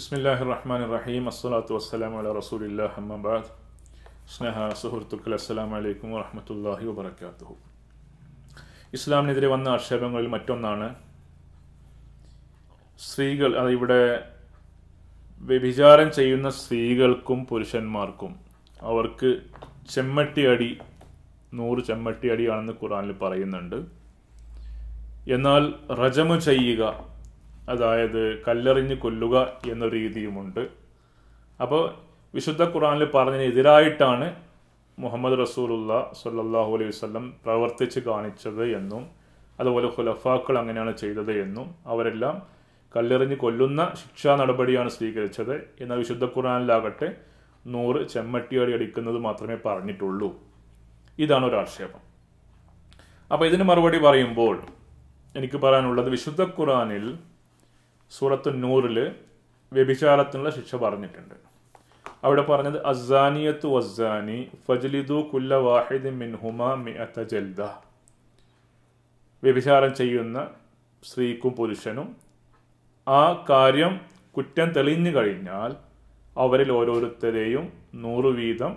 ബിസ്മില്ലാഹി റഹ്മാൻ റഹീം അസ്സലാത്തു വസ്സലാം അല റസൂലില്ലാ അമ്മബാദ് സ്നേഹ സുഹൃത്തുക്കൾ അസ്സലാം വലൈക്കും വറഹമത്തല്ലാഹി വബർക്കാത്തു ഇസ്ലാമിനെതിരെ വന്ന ആക്ഷേപങ്ങളിൽ മറ്റൊന്നാണ് സ്ത്രീകൾ അത് ഇവിടെ വ്യഭിചാരം ചെയ്യുന്ന സ്ത്രീകൾക്കും പുരുഷന്മാർക്കും അവർക്ക് ചെമ്മട്ടി അടി നൂറ് ചെമ്മട്ടി അടിയാണെന്ന് ഖുറാനിൽ പറയുന്നുണ്ട്. എന്നാൽ റജമു ചെയ്യുക അതായത് കല്ലെറിഞ്ഞ് കൊല്ലുക എന്ന രീതിയുമുണ്ട്. അപ്പോൾ വിശുദ്ധ ഖുറാനിൽ പറഞ്ഞതിനെതിരായിട്ടാണ് മുഹമ്മദ് റസൂലുള്ള സല്ലാഹു അലൈഹി വസ്ലം പ്രവർത്തിച്ച് കാണിച്ചത് എന്നും അതുപോലെ ഖുലഫാക്കൾ അങ്ങനെയാണ് ചെയ്തത് എന്നും അവരെല്ലാം കല്ലെറിഞ്ഞ് കൊല്ലുന്ന ശിക്ഷാ നടപടിയാണ് സ്വീകരിച്ചത് എന്നാൽ വിശുദ്ധ ഖുറാനിലാകട്ടെ നൂറ് ചെമ്മട്ടിയടി അടിക്കുന്നത് മാത്രമേ പറഞ്ഞിട്ടുള്ളൂ. ഇതാണ് ഒരു ആക്ഷേപം. അപ്പോൾ ഇതിന് മറുപടി പറയുമ്പോൾ എനിക്ക് പറയാനുള്ളത് വിശുദ്ധ ഖുറാനിൽ സൂറത്ത് നൂറിൽ വ്യഭിചാരത്തിനുള്ള ശിക്ഷ പറഞ്ഞിട്ടുണ്ട്. അവിടെ പറഞ്ഞത് അസാനിയത്ത് വസാനി ഫജ്ലിദു കുല്ല വാഹിദ് മിൻഹുമ മിഅത്ത ജൽദ. വ്യഭിചാരം ചെയ്യുന്ന സ്ത്രീക്കും പുരുഷനും ആ കാര്യം കുറ്റം തെളിഞ്ഞു കഴിഞ്ഞാൽ അവരിൽ ഓരോരുത്തരെയും നൂറ് വീതം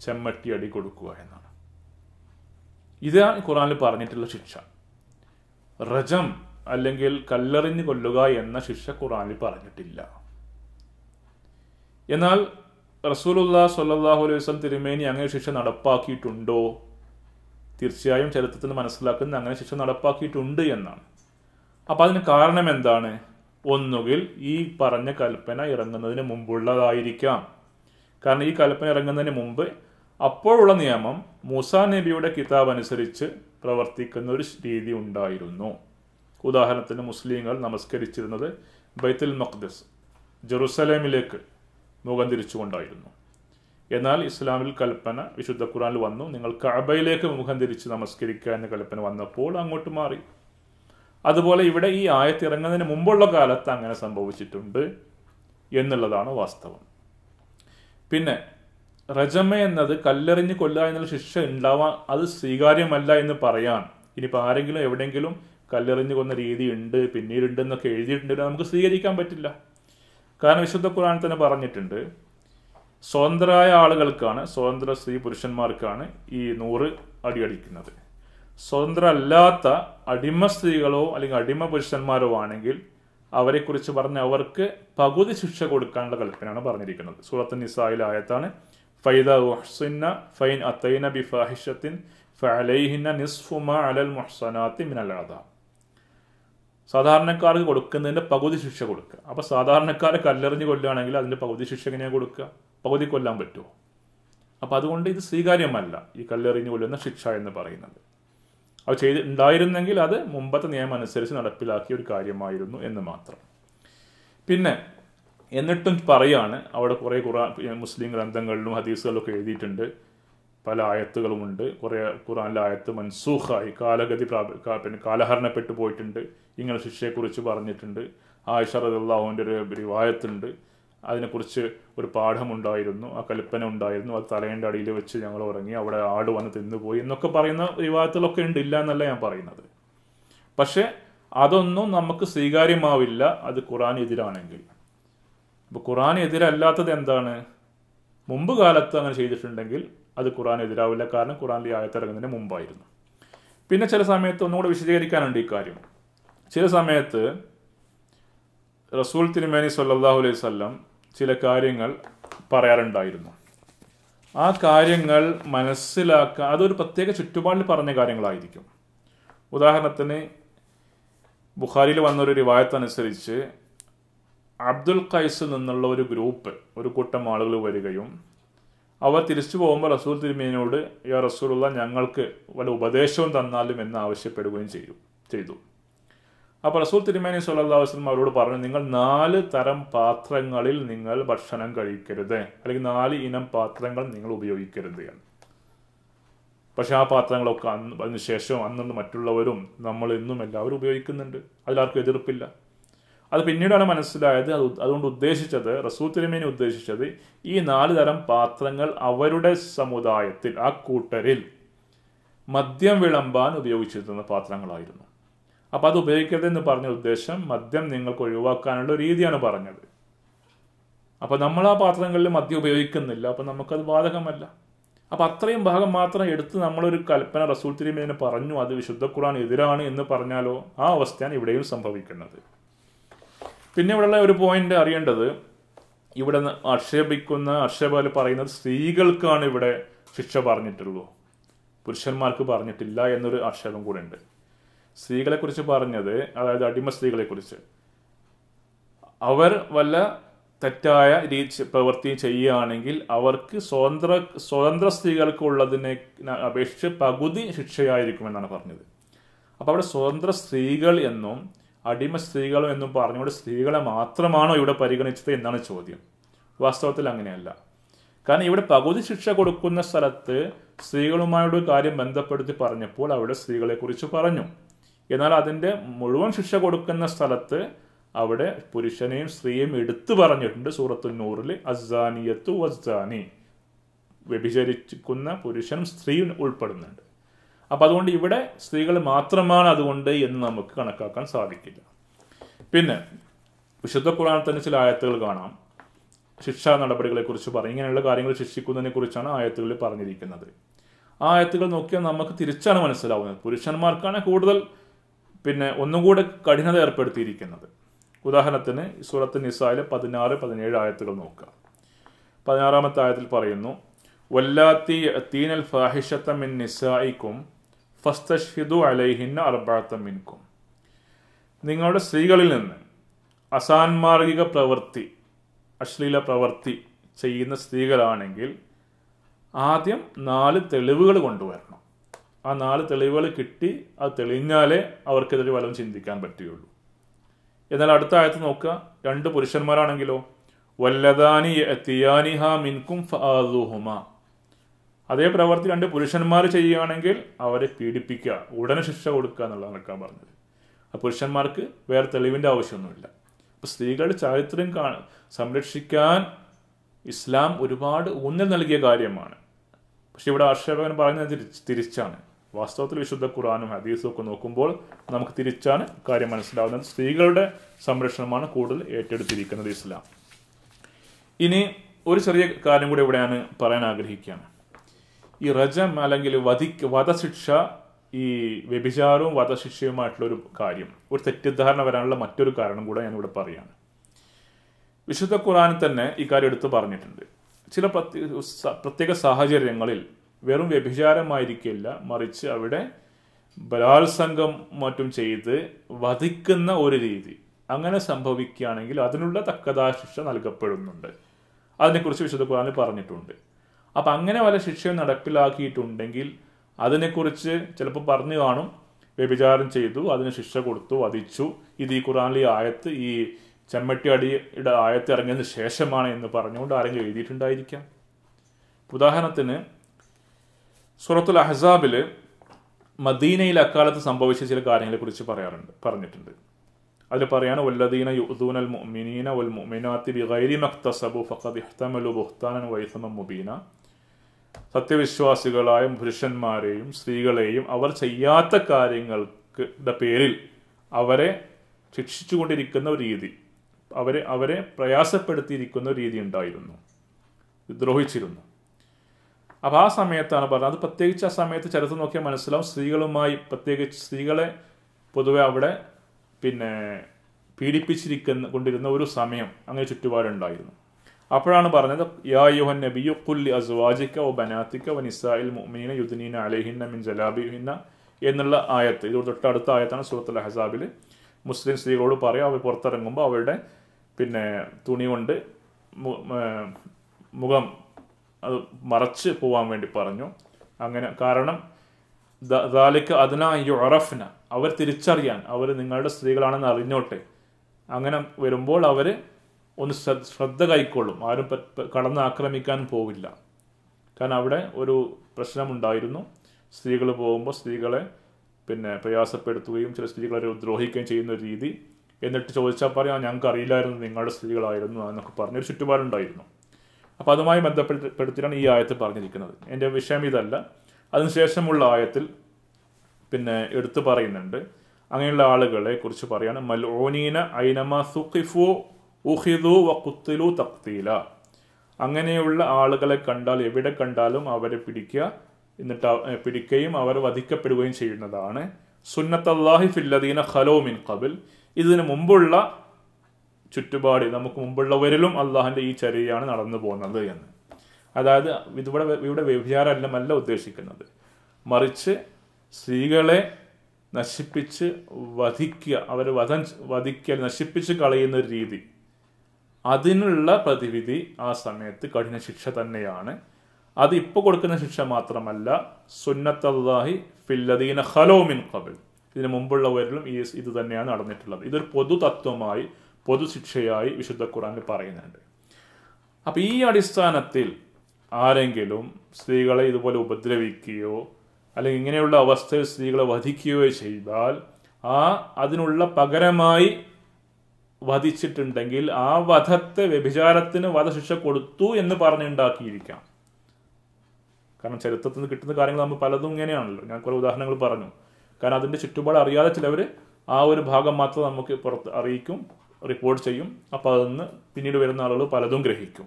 ചെമ്മട്ടി അടി കൊടുക്കുക എന്നാണ്. ഇതാണ് ഖുറാനിൽ പറഞ്ഞിട്ടുള്ള ശിക്ഷ. റജം അല്ലെങ്കിൽ കല്ലെറിഞ്ഞ് കൊല്ലുക എന്ന ശിക്ഷ ഖുറാനിൽ പറഞ്ഞിട്ടില്ല. എന്നാൽ റസൂലുല്ലാ സല്ലാഹു അലൈഹി വസ്ലം തിരുമേനി അങ്ങനെ ശിക്ഷ നടപ്പാക്കിയിട്ടുണ്ടോ? തീർച്ചയായും ചരിത്രത്തിൽ മനസ്സിലാക്കുന്ന അങ്ങനെ ശിക്ഷ നടപ്പാക്കിയിട്ടുണ്ട് എന്നാണ്. അപ്പോൾ അതിന് കാരണം എന്താണ്? ഒന്നുകിൽ ഈ പറഞ്ഞ കൽപ്പന ഇറങ്ങുന്നതിന് മുമ്പുള്ളതായിരിക്കാം. കാരണം ഈ കൽപ്പന ഇറങ്ങുന്നതിന് മുമ്പ് അപ്പോഴുള്ള നിയമം മൂസാ നബിയുടെ കിതാബ് അനുസരിച്ച് പ്രവർത്തിക്കുന്ന ഒരു രീതി ഉണ്ടായിരുന്നു. ഉദാഹരണത്തിന് മുസ്ലിങ്ങൾ നമസ്കരിച്ചിരുന്നത് ബൈത്തുൽ മഖ്ദസ് ജെറുസലേമിലേക്ക് മുഖം തിരിച്ചുകൊണ്ടായിരുന്നു എന്നാൽ ഇസ്ലാമിൽ കൽപ്പന വിശുദ്ധ ഖുറാനിൽ വന്നു നിങ്ങൾ കഅബയിലേക്ക് മുഖം തിരിച്ച് നമസ്കരിക്കുക എന്ന കൽപ്പന വന്നപ്പോൾ അങ്ങോട്ട് മാറി. അതുപോലെ ഇവിടെ ഈ ആയത്തിറങ്ങുന്നതിന് മുമ്പുള്ള കാലത്ത് അങ്ങനെ സംഭവിച്ചിട്ടുണ്ട് എന്നുള്ളതാണ് വാസ്തവം. പിന്നെ റജമ എന്നത് കല്ലെറിഞ്ഞ് കൊല്ലുക എന്നുള്ള ശിക്ഷ ഉണ്ടാവാൻ അത് സ്വീകാര്യമല്ല എന്ന് പറയാൻ ഇനിയിപ്പോൾ ആരെങ്കിലും എവിടെയെങ്കിലും കല്ലെറിഞ്ഞ് കൊന്ന രീതി ഉണ്ട് പിന്നീട് എന്നൊക്കെ എഴുതിയിട്ടുണ്ട് നമുക്ക് സ്വീകരിക്കാൻ പറ്റില്ല. കാരണം വിശുദ്ധ ഖുർആൻ തന്നെ പറഞ്ഞിട്ടുണ്ട് സ്വതന്ത്രരായ ആളുകൾക്കാണ് സ്വതന്ത്ര സ്ത്രീ പുരുഷന്മാർക്കാണ് ഈ നൂറ് അടി അടിക്കുന്നത് സ്വതന്ത്രമല്ലാത്ത അടിമ സ്ത്രീകളോ അല്ലെങ്കിൽ അടിമ പുരുഷന്മാരോ ആണെങ്കിൽ അവരെക്കുറിച്ച് പറഞ്ഞ അവർക്ക് പകുതി ശിക്ഷ കൊടുക്കാനുള്ള കൽപ്പനയാണ് പറഞ്ഞിരിക്കുന്നത്. സൂറത്ത് നിസായിൽ ആയത്താണ് ഫൈദ ഉഹ്സിന്ന ഫൈൻ അത്തൈന ബി ഫാഹിഷത്തിൻ ഫലൈഹിന നിസ്ഫുമ അലൽ മുഹ്സനാത്തി മിനൽ സാധാരണക്കാർക്ക് കൊടുക്കുന്നതിന്റെ പകുതി ശിക്ഷ കൊടുക്കുക. അപ്പോൾ സാധാരണക്കാരെ കല്ലെറിഞ്ഞ് കൊല്ലുകയാണെങ്കിൽ അതിന്റെ പകുതി ശിക്ഷ എങ്ങനെയാണ് കൊടുക്കുക? പകുതി കൊല്ലാൻ പറ്റുമോ? അപ്പോൾ അതുകൊണ്ട് ഇത് സ്വീകാര്യമല്ല ഈ കല്ലെറിഞ്ഞ് കൊല്ലുന്ന ശിക്ഷ എന്ന് പറയുന്നത്. അത് ചെയ്ത് ഉണ്ടായിരുന്നെങ്കിൽ അത് മുമ്പത്തെ നിയമം അനുസരിച്ച് നടപ്പിലാക്കിയ ഒരു കാര്യമായിരുന്നു എന്ന് മാത്രം. പിന്നെ എന്നിട്ടും പറയാണ് അവിടെ കുറേ ഖുറാൻ മുസ്ലിം ഗ്രന്ഥങ്ങളിലും ഹദീസുകളിലൊക്കെ എഴുതിയിട്ടുണ്ട് പല ആയത്തുകളുമുണ്ട്. കുറേ ഖുറാനിലെ ആയത്ത് മൻസൂഖായി കാലഗതി പിന്നെ കാലഹരണപ്പെട്ടു പോയിട്ടുണ്ട്. ഇങ്ങനെ ശിക്ഷയെക്കുറിച്ച് പറഞ്ഞിട്ടുണ്ട്. ആയിഷ റദുല്ലാഹുവിന്റെ ഒരു റിവായത്തുണ്ട്. അതിനെക്കുറിച്ച് ഒരു പാഠമുണ്ടായിരുന്നു ആ കൽപ്പന ഉണ്ടായിരുന്നു അത് തലേന്റെ അടിയിൽ വെച്ച് ഞങ്ങൾ ഉറങ്ങി അവിടെ ആട് വന്ന് തിന്നുപോയി എന്നൊക്കെ പറയുന്ന വിവാഹത്തിലൊക്കെ ഉണ്ട്. ഇല്ല എന്നല്ല ഞാൻ പറയുന്നത്. പക്ഷേ അതൊന്നും നമുക്ക് സ്വീകാര്യമാവില്ല. അത് ഖുറാൻ എതിരാണെങ്കിൽ അപ്പോൾ ഖുറാൻ എതിരല്ലാത്തത് എന്താണ്? മുമ്പ് കാലത്ത് അങ്ങനെ ചെയ്തിട്ടുണ്ടെങ്കിൽ അത് ഖുറാൻ എതിരാവില്ല. കാരണം ഖുറാനിലെ ആയത്തിറങ്ങുന്നതിന് മുമ്പായിരുന്നു. പിന്നെ ചില സമയത്ത് ഒന്നുകൂടെ വിശദീകരിക്കാനുണ്ട് ഈ കാര്യം. ചില സമയത്ത് റസൂൽ തിരുമേനി സല്ലാഹു അലൈഹി സ്വല്ലം ചില കാര്യങ്ങൾ പറയാറുണ്ടായിരുന്നു. ആ കാര്യങ്ങൾ മനസ്സിലാക്കാൻ അതൊരു പ്രത്യേക ചുറ്റുപാടിൽ പറഞ്ഞ കാര്യങ്ങളായിരിക്കും. ഉദാഹരണത്തിന് ബുഖാരിയിൽ വന്നൊരു റിവായത്തനുസരിച്ച് അബ്ദുൽ ഖൈസിൽ നിന്നുള്ള ഒരു ഗ്രൂപ്പ് ഒരു കൂട്ടം ആളുകൾ വരികയും അവർ തിരിച്ചു പോകുമ്പോൾ റസൂൽ തിരുമേനോട് യാ റസൂലുള്ള ഞങ്ങൾക്ക് വല്ല ഉപദേശവും തന്നാലും എന്ന് ആവശ്യപ്പെടുകയും ചെയ്തു ചെയ്തു. അപ്പോൾ റസൂൽ തിരുമേനി സല്ലാ വസ്ലം അവരോട് പറഞ്ഞു നിങ്ങൾ നാല് തരം പാത്രങ്ങളിൽ നിങ്ങൾ ഭക്ഷണം കഴിക്കരുത്. അല്ലെങ്കിൽ നാല് ഇനം പാത്രങ്ങൾ നിങ്ങൾ ഉപയോഗിക്കരുത് എന്ന്. പക്ഷെ ആ പാത്രങ്ങളൊക്കെ അന്ന് അതിനുശേഷം അന്നു മറ്റുള്ളവരും നമ്മൾ ഇന്നും എല്ലാവരും ഉപയോഗിക്കുന്നുണ്ട്. അതിലാർക്കും എതിർപ്പില്ല. അത് പിന്നീടാണ് മനസ്സിലായത് അത് അതുകൊണ്ട് ഉദ്ദേശിച്ചത് റസൂൽ തിരുമേനി ഉദ്ദേശിച്ചത് ഈ നാല് തരം പാത്രങ്ങൾ അവരുടെ സമുദായത്തിൽ ആ കൂട്ടരിൽ മദ്യം വിളമ്പാൻ ഉപയോഗിച്ചിരുന്ന പാത്രങ്ങളായിരുന്നു. അപ്പം അത് ഉപയോഗിക്കരുത് എന്ന് പറഞ്ഞ ഉദ്ദേശം മദ്യം നിങ്ങൾക്ക് ഒഴിവാക്കാനുള്ള രീതിയാണ് പറഞ്ഞത്. അപ്പോൾ നമ്മൾ ആ പാത്രങ്ങളിൽ മദ്യം ഉപയോഗിക്കുന്നില്ല അപ്പോൾ നമുക്കത് ബാധകമല്ല. അപ്പോൾ അത്രയും ഭാഗം മാത്രം എടുത്ത് നമ്മളൊരു കൽപ്പന റസൂൽ തിരുമേനെ പറഞ്ഞു അത് വിശുദ്ധ ഖുർആൻ എതിരാണ് എന്ന് പറഞ്ഞാലോ ആ അവസ്ഥയാണ് ഇവിടെയും സംഭവിക്കുന്നത്. പിന്നെ ഇവിടെയുള്ള ഒരു പോയിന്റ് അറിയേണ്ടത് ഇവിടെ ആക്ഷേപിക്കുന്ന ആക്ഷേപകർ പറയുന്നത് സ്ത്രീകൾക്കാണ് ഇവിടെ ശിക്ഷ പറഞ്ഞിട്ടുള്ളൂ. പുരുഷന്മാർക്ക് പറഞ്ഞിട്ടില്ല എന്നൊരു ആക്ഷേപം കൂടെ ഉണ്ട് സ്ത്രീകളെ കുറിച്ച് പറഞ്ഞത് അതായത് അടിമ സ്ത്രീകളെ കുറിച്ച് അവർ വല്ല തെറ്റായ രീതി പ്രവൃത്തി ചെയ്യുകയാണെങ്കിൽ അവർക്ക് സ്വതന്ത്ര സ്വതന്ത്ര സ്ത്രീകൾക്ക് ഉള്ളതിനെ അപേക്ഷിച്ച് പകുതി ശിക്ഷയായിരിക്കുമെന്നാണ് പറഞ്ഞത്. അപ്പോൾ അവിടെ സ്വതന്ത്ര സ്ത്രീകൾ എന്നും അടിമ സ്ത്രീകളോ എന്നും പറഞ്ഞുകൊണ്ട് സ്ത്രീകളെ മാത്രമാണോ ഇവിടെ പരിഗണിച്ചത് എന്നാണ് ചോദ്യം. വാസ്തവത്തിൽ അങ്ങനെയല്ല. കാരണം ഇവിടെ പകുതി ശിക്ഷ കൊടുക്കുന്ന സ്ഥലത്ത് സ്ത്രീകളുമായുള്ള കാര്യം ബന്ധപ്പെടുത്തി പറഞ്ഞപ്പോൾ അവിടെ സ്ത്രീകളെക്കുറിച്ച് പറഞ്ഞു. എന്നാൽ അതിന്റെ മുഴുവൻ ശിക്ഷ കൊടുക്കുന്ന സ്ഥലത്ത് അവിടെ പുരുഷനെയും സ്ത്രീയെയും എടുത്തു പറഞ്ഞിട്ടുണ്ട് സൂറത്തു നൂറിൽ അസാനിയത്തു വസ്സാനി. വ്യഭിചരിക്കുന്ന പുരുഷനും സ്ത്രീയും ഉൾപ്പെടുന്നുണ്ട്. അപ്പം അതുകൊണ്ട് ഇവിടെ സ്ത്രീകൾ മാത്രമാണ് അതുകൊണ്ട് എന്ന് നമുക്ക് കണക്കാക്കാൻ സാധിക്കില്ല. പിന്നെ വിശുദ്ധ ഖുർആൻ തന്നെ ചില ആയത്തുകൾ കാണാം. ശിക്ഷാ നടപടികളെ കുറിച്ച് പറയും. ഇങ്ങനെയുള്ള കാര്യങ്ങൾ ശിക്ഷിക്കുന്നതിനെ കുറിച്ചാണ് ആയത്തുകളിൽ പറഞ്ഞിരിക്കുന്നത്. ആ ആയത്തുകൾ നോക്കിയാൽ നമുക്ക് തിരിച്ചാണ് മനസ്സിലാവുന്നത്. പുരുഷന്മാർക്കാണ് കൂടുതൽ പിന്നെ ഒന്നുകൂടെ കഠിനത ഏർപ്പെടുത്തിയിരിക്കുന്നത്. ഉദാഹരണത്തിന് സൂറത്ത് നിസായിലെ പതിനാറ് പതിനേഴ് ആയത്തുകൾ നോക്കുക. പതിനാറാമത്തെ ആയത്തിൽ പറയുന്നു വല്ലാത്തി തീനൽ ഫാഹിഷത്തമിൻ നിസായിക്കും ഫസ്തഷ്ഹിദു അലൈഹിന്ന അർബാത്ത മിൻകും. നിങ്ങളുടെ സ്ത്രീകളിൽ നിന്ന് അസാൻമാർഗിക പ്രവൃത്തി അശ്ലീല പ്രവൃത്തി ചെയ്യുന്ന സ്ത്രീകളാണെങ്കിൽ ആദ്യം നാല് തെളിവുകൾ കൊണ്ടുവരണം. ആ നാല് തെളിവുകൾ കിട്ടി അത് തെളിഞ്ഞാലേ അവർക്കെതിരെ വലം ചിന്തിക്കാൻ പറ്റുകയുള്ളൂ. എന്നാൽ അടുത്ത ആയത്ത് നോക്കുക. രണ്ട് പുരുഷന്മാരാണെങ്കിലോ? വല്ലതാനി തിയാനിഹ മിൻകും ഫാദുഹുമ അതേ പ്രവർത്തി രണ്ട് പുരുഷന്മാർ ചെയ്യുകയാണെങ്കിൽ അവരെ പീഡിപ്പിക്കുക ഉടനെ ശിക്ഷ കൊടുക്കുക എന്നുള്ളതാണ് നടക്കാൻ പറഞ്ഞത്. ആ പുരുഷന്മാർക്ക് വേറെ തെളിവിന്റെ ആവശ്യമൊന്നുമില്ല. അപ്പോൾ സ്ത്രീകളുടെ ചാരിത്രം കാ സംരക്ഷിക്കാൻ ഇസ്ലാം ഒരുപാട് ഊന്നൽ നൽകിയ കാര്യമാണ്. പക്ഷെ ഇവിടെ ആക്ഷേപകൻ പറയുന്നത് തിരിച്ച് തിരിച്ചാണ്. വാസ്തവത്തിൽ വിശുദ്ധ ഖുറാനും ഹദീസും ഒക്കെ നോക്കുമ്പോൾ നമുക്ക് തിരിച്ചാണ് കാര്യം മനസ്സിലാവുന്നത്. സ്ത്രീകളുടെ സംരക്ഷണമാണ് കൂടുതൽ ഏറ്റെടുത്തിരിക്കുന്നത് ഇസ്ലാം. ഇനി ഒരു ചെറിയ കാര്യം കൂടി ഇവിടെയാണ് പറയാൻ ആഗ്രഹിക്കുകയാണ്. ഈ റജം അല്ലെങ്കിൽ വധി വധശിക്ഷ ഈ വ്യഭിചാരവും വധശിക്ഷയുമായിട്ടുള്ളൊരു കാര്യം. ഒരു തെറ്റിദ്ധാരണ വരാനുള്ള മറ്റൊരു കാരണം കൂടെ ഞാനിവിടെ പറയാണ്. വിശുദ്ധ ഖുറാനിൽ തന്നെ ഈ കാര്യം എടുത്തു പറഞ്ഞിട്ടുണ്ട്. ചില പ്രത്യേക സാഹചര്യങ്ങളിൽ വെറും വ്യഭിചാരമായിരിക്കില്ല മറിച്ച് അവിടെ ബലാത്സംഗം മറ്റും ചെയ്ത് വധിക്കുന്ന ഒരു രീതി അങ്ങനെ സംഭവിക്കുകയാണെങ്കിൽ അതിനുള്ള തക്കതായ ശിക്ഷ നൽകപ്പെടുന്നുണ്ട്. അതിനെക്കുറിച്ച് വിശുദ്ധ ഖുറാനിൽ പറഞ്ഞിട്ടുണ്ട്. അപ്പം അങ്ങനെ വല്ല ശിക്ഷയും നടപ്പിലാക്കിയിട്ടുണ്ടെങ്കിൽ അതിനെക്കുറിച്ച് ചിലപ്പോൾ പറഞ്ഞു കാണും. വ്യഭിചാരം ചെയ്തു അതിന് ശിക്ഷ കൊടുത്തു വധിച്ചു. ഇത് ഈ ഖുറാനിലെ ആയത്ത് ഈ ചെമ്മട്ടി അടിയുടെ ആയത്ത് ഇറങ്ങിയതിന് ശേഷമാണ് എന്ന് പറഞ്ഞുകൊണ്ട് ആരെങ്കിലും എഴുതിയിട്ടുണ്ടായിരിക്കാം. ഉദാഹരണത്തിന് സുറത്തുൽ അഹസാബിൽ മദീനയിൽ അക്കാലത്ത് സംഭവിച്ച ചില കാര്യങ്ങളെ കുറിച്ച് പറയാറുണ്ട് പറഞ്ഞിട്ടുണ്ട്. അതിൽ പറയാണ് വല്ലദീന അൽ മുഅ്മിനീന വൽ മുഅ്മിനാത്തി ബിഗൈരി മക്തസബു ഫഖദ് ഇഹ്തമലു ബുഹ്താനൻ വൈസമ മുബീന. സത്യവിശ്വാസികളായ പുരുഷന്മാരെയും സ്ത്രീകളെയും അവർ ചെയ്യാത്ത കാര്യങ്ങൾക്ക് പേരിൽ അവരെ ശിക്ഷിച്ചുകൊണ്ടിരിക്കുന്ന ഒരു രീതി അവരെ അവരെ പ്രയാസപ്പെടുത്തിയിരിക്കുന്ന ഒരു രീതി ഉണ്ടായിരുന്നു. വിദ്രോഹിച്ചിരുന്നു അപ്പോൾ ആ സമയത്താണ് പറഞ്ഞത്. അത് പ്രത്യേകിച്ച് ആ സമയത്ത് ചരിത്രം നോക്കിയാൽ മനസ്സിലാവും. സ്ത്രീകളുമായി പ്രത്യേകിച്ച് സ്ത്രീകളെ പൊതുവെ അവിടെ പിന്നെ പീഡിപ്പിച്ചിരിക്കുന്ന കൊണ്ടിരുന്ന ഒരു സമയം അങ്ങനെ ചുറ്റുപാടുണ്ടായിരുന്നു. അപ്പോഴാണ് പറഞ്ഞത് യാ നബിയു കുല്ലി അസ്വാജിക്ക ഒ ബനാത്തിക്ക നിസായിൽ മുഅ്മിനീന യുദ്നീന അലൈഹിന്ന മിൻ ജലാബിഹിന്ന എന്നുള്ള ആയത്ത്. ഇത് തൊട്ടടുത്ത ആയത്താണ് സൂറത്തുൽ ഹസാബിൽ മുസ്ലിം സ്ത്രീകളോട് പറയും അവർ പുറത്തിറങ്ങുമ്പോൾ അവരുടെ പിന്നെ തുണി കൊണ്ട് മുഖം അത് മറച്ച് പോവാൻ വേണ്ടി പറഞ്ഞു. അങ്ങനെ കാരണം ദാലിക്ക് അതിന യുറഫ്ന അവർ തിരിച്ചറിയാൻ അവർ നിങ്ങളുടെ സ്ത്രീകളാണെന്ന് അറിഞ്ഞോട്ടെ. അങ്ങനെ വരുമ്പോൾ അവർ ഒന്ന് ശ്രദ്ധ കൈക്കൊള്ളും. ആരും കടന്ന് ആക്രമിക്കാൻ പോവില്ല. കാരണം അവിടെ ഒരു പ്രശ്നമുണ്ടായിരുന്നു. സ്ത്രീകൾ പോകുമ്പോൾ സ്ത്രീകളെ പിന്നെ പ്രയാസപ്പെടുത്തുകയും ചില സ്ത്രീകളെ ദ്രോഹിക്കുകയും ചെയ്യുന്ന ഒരു രീതി. എന്നിട്ട് ചോദിച്ചാൽ പറയാം ഞങ്ങൾക്ക് അറിയില്ലായിരുന്നു നിങ്ങളുടെ സ്ത്രീകളായിരുന്നു എന്നൊക്കെ പറഞ്ഞൊരു ചുറ്റുപാടുണ്ടായിരുന്നു. അപ്പോൾ അതുമായി ബന്ധപ്പെടുത്തിയാണ് ഈ ആയത്തിൽ പറഞ്ഞിരിക്കുന്നത്. എന്റെ വിഷയം ഇതല്ല. അതിനുശേഷമുള്ള ആയത്തിൽ പിന്നെ എടുത്തു പറയുന്നുണ്ട്. അങ്ങനെയുള്ള ആളുകളെ കുറിച്ച് പറയാണ് മൽഓനീന ഐനമ സുഖിഫു ഉഹിദു വ കുത്തിലു തക്തീല. അങ്ങനെയുള്ള ആളുകളെ കണ്ടാൽ എവിടെ കണ്ടാലും അവരെ പിടിക്കുക. എന്നിട്ട് പിടിക്കുകയും അവർ വധിക്കപ്പെടുകയും ചെയ്യുന്നതാണ്. സുന്നത്തല്ലാഹി ഫില്ലദീന ഖലോ മിൻ കബിൽ ഇതിനു മുമ്പുള്ള ചുറ്റുപാട് നമുക്ക് മുമ്പുള്ളവരിലും അള്ളാഹിന്റെ ഈ ചരിയാണ് നടന്നു പോകുന്നത് എന്ന്. അതായത് ഇതിവിടെ ഇവിടെ വ്യഭിചാരമല്ല ഉദ്ദേശിക്കുന്നത്. മറിച്ച് സ്ത്രീകളെ നശിപ്പിച്ച് വധിക്കുക അവരെ വധം വധിക്കൽ നശിപ്പിച്ച് കളയുന്ന ഒരു രീതി. അതിനുള്ള പ്രതിവിധി ആ സമയത്ത് കഠിന ശിക്ഷ തന്നെയാണ്. അത് ഇപ്പോൾ കൊടുക്കുന്ന ശിക്ഷ മാത്രമല്ല സുന്നത്തല്ലാഹി ഫില്ലദീന ഹലോമിൻ മിൻ ഖബൽ. ഇതിനു മുമ്പുള്ളവരിലും ഈ ഇത് തന്നെയാണ് നടന്നിട്ടുള്ളത്. ഇതൊരു പൊതു തത്വമായി പൊതു ശിക്ഷയായി വിശുദ്ധ ഖുറാനിൽ പറയുന്നുണ്ട്. അപ്പൊ ഈ അടിസ്ഥാനത്തിൽ ആരെങ്കിലും സ്ത്രീകളെ ഇതുപോലെ ഉപദ്രവിക്കുകയോ അല്ലെങ്കിൽ ഇങ്ങനെയുള്ള അവസ്ഥയിൽ സ്ത്രീകളെ വധിക്കുകയോ ചെയ്താൽ ആ അതിനുള്ള പകരമായി വധിച്ചിട്ടുണ്ടെങ്കിൽ ആ വധത്തെ വ്യഭിചാരത്തിന് വധശിക്ഷ കൊടുത്തു എന്ന് പറഞ്ഞുണ്ടാക്കിയിരിക്കാം. കാരണം ചരിത്രത്തിൽ നിന്ന് കിട്ടുന്ന കാര്യങ്ങൾ നമ്മൾ പലതും ഇങ്ങനെയാണല്ലോ. ഞാൻ കുറേ ഉദാഹരണങ്ങൾ പറഞ്ഞു. കാരണം അതിന്റെ ചുറ്റുപാട് അറിയാതെ ചിലവർ ആ ഒരു ഭാഗം മാത്രം നമുക്ക് പുറത്ത് അറിയിക്കും റിപ്പോർട്ട് ചെയ്യും. അപ്പോൾ അതൊന്ന് പിന്നീട് വരുന്ന ആളുകൾ പലതും ഗ്രഹിക്കും.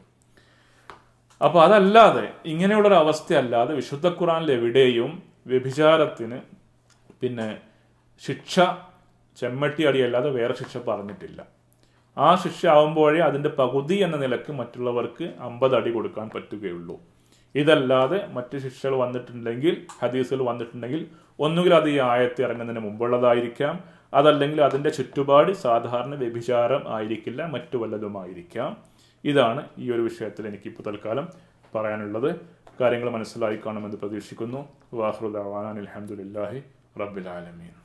അപ്പോൾ അതല്ലാതെ ഇങ്ങനെയുള്ളൊരു അവസ്ഥയല്ലാതെ വിശുദ്ധ ഖുറാനിൽ എവിടെയും വ്യഭിചാരത്തിന് പിന്നെ ശിക്ഷ ചെമ്മട്ടി അടിയല്ലാതെ വേറെ ശിക്ഷ പറഞ്ഞിട്ടില്ല. ആ ശിക്ഷ ആവുമ്പോഴേ അതിന്റെ പകുതി എന്ന നിലയ്ക്ക് മറ്റുള്ളവർക്ക് അമ്പത് അടി കൊടുക്കാൻ പറ്റുകയുള്ളൂ. ഇതല്ലാതെ മറ്റ് ശിക്ഷകൾ വന്നിട്ടുണ്ടെങ്കിൽ ഹദീസുകൾ വന്നിട്ടുണ്ടെങ്കിൽ ഒന്നുകിൽ അത് ഈ ആയത്തെ ഇറങ്ങുന്നതിന് മുമ്പുള്ളതായിരിക്കാം. അതല്ലെങ്കിൽ അതിന്റെ ചുറ്റുപാട് സാധാരണ വ്യഭിചാരം ആയിരിക്കില്ല മറ്റു വല്ലതുമായിരിക്കാം ഇതാണ് ഈ ഒരു വിഷയത്തിൽ എനിക്കിപ്പോൾ തൽക്കാലം പറയാനുള്ളത്. കാര്യങ്ങൾ മനസ്സിലായി കാണുമെന്ന് പ്രതീക്ഷിക്കുന്നു. വാഹൃദാൻ അലഹമുല്ലാഹി റബ്ബിൽ ആലമീൻ.